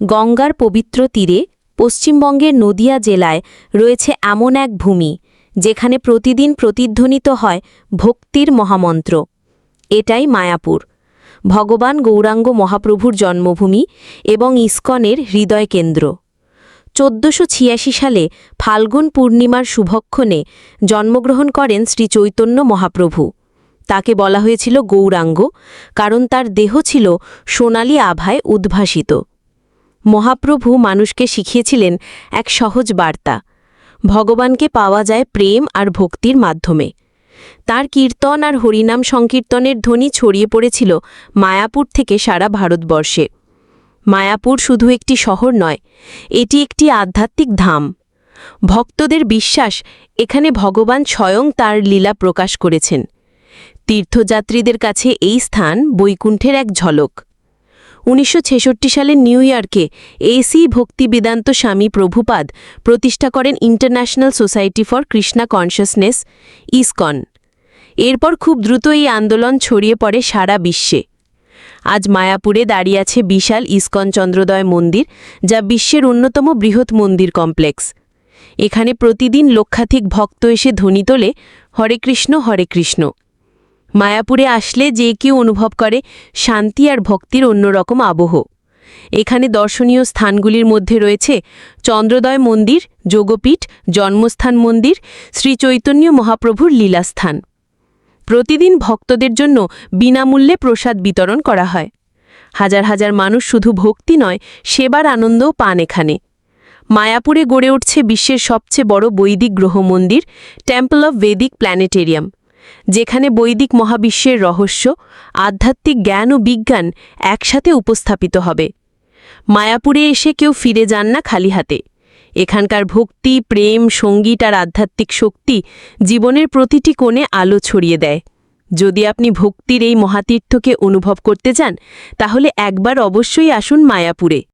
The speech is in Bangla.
গঙ্গার পবিত্র তীরে পশ্চিমবঙ্গের নদিয়া জেলায় রয়েছে এমন এক ভূমি, যেখানে প্রতিদিন প্রতিধ্বনিত হয় ভক্তির মহামন্ত্র। এটাই মায়াপুর। ভগবান গৌরাঙ্গ মহাপ্রভুর জন্মভূমি এবং ইস্কনের হৃদয় কেন্দ্র। চোদ্দশো ছিয়াশি সালে ফাল্গুন পূর্ণিমার শুভক্ষণে জন্মগ্রহণ করেন শ্রী চৈতন্য মহাপ্রভু। তাকে বলা হয়েছিল গৌরাঙ্গ, কারণ তার দেহ ছিল সোনালি আভায় উদ্ভাসিত। মহাপ্রভু মানুষকে শিখিয়েছিলেন এক সহজ বার্তা। ভগবানকে পাওয়া যায় প্রেম আর ভক্তির মাধ্যমে। তার কীর্তন আর হরিনাম সংকীর্তনের ধ্বনি ছড়িয়ে পড়েছিল মায়াপুর থেকে সারা ভারতবর্ষে। মায়াপুর শুধু একটি শহর নয়, এটি একটি আধ্যাত্মিক ধাম। ভক্তদের বিশ্বাস, এখানে ভগবান স্বয়ং তার লীলা প্রকাশ করেছেন। তীর্থযাত্রীদের কাছে এই স্থান বৈকুণ্ঠের এক ঝলক। উনিশশো ছেষট্টি সালে নিউ ইয়র্কে এসি ভক্তি বেদান্ত স্বামী প্রভুপাদ প্রতিষ্ঠা করেন international society for Krishna consciousness ISKCON. এরপর খুব দ্রুত এই আন্দোলন ছড়িয়ে পড়ে সারা বিশ্বে। আজ মায়াপুরে দাঁড়িয়ে আছে বিশাল ইসকন চন্দ্রোদয় মন্দির, যা বিশ্বের অন্যতম বৃহৎ মন্দির কমপ্লেক্স। এখানে প্রতিদিন লক্ষাধিক ভক্ত এসে ধ্বনি তোলে, হরে কৃষ্ণ হরে কৃষ্ণ। মায়াপুরে আসলে যে কেউ অনুভব করে শান্তি আর ভক্তির অন্যরকম আবহ। এখানে দর্শনীয় স্থানগুলির মধ্যে রয়েছে চন্দ্রোদয় মন্দির, যোগপীঠ, জন্মস্থান মন্দির শ্রী চৈতন্য মহাপ্রভুর লীলাস্থান। প্রতিদিন ভক্তদের জন্য বিনামূল্যে প্রসাদ বিতরণ করা হয়। হাজার হাজার মানুষ শুধু ভক্তি নয়, সেবার আনন্দও পান এখানে। মায়াপুরে গড়ে উঠছে বিশ্বের সবচেয়ে বড় বৈদিক গ্রহ মন্দির টেম্পল অব বেদিক প্ল্যানেটেরিয়াম যেখানে বৈদিক মহাবিশ্বের রহস্য, আধ্যাত্মিক জ্ঞান ও বিজ্ঞান একসাথে উপস্থাপিত হবে। মায়াপুরে এসে কেউ ফিরে যান না খালি হাতে। এখানকার ভক্তি, প্রেম, সংগীত আর আধ্যাত্মিক শক্তি জীবনের প্রতিটি কোণে আলো ছড়িয়ে দেয়। যদি আপনি ভক্তির এই মহাতীর্থকে অনুভব করতে চান, তাহলে একবার অবশ্যই আসুন মায়াপুরে।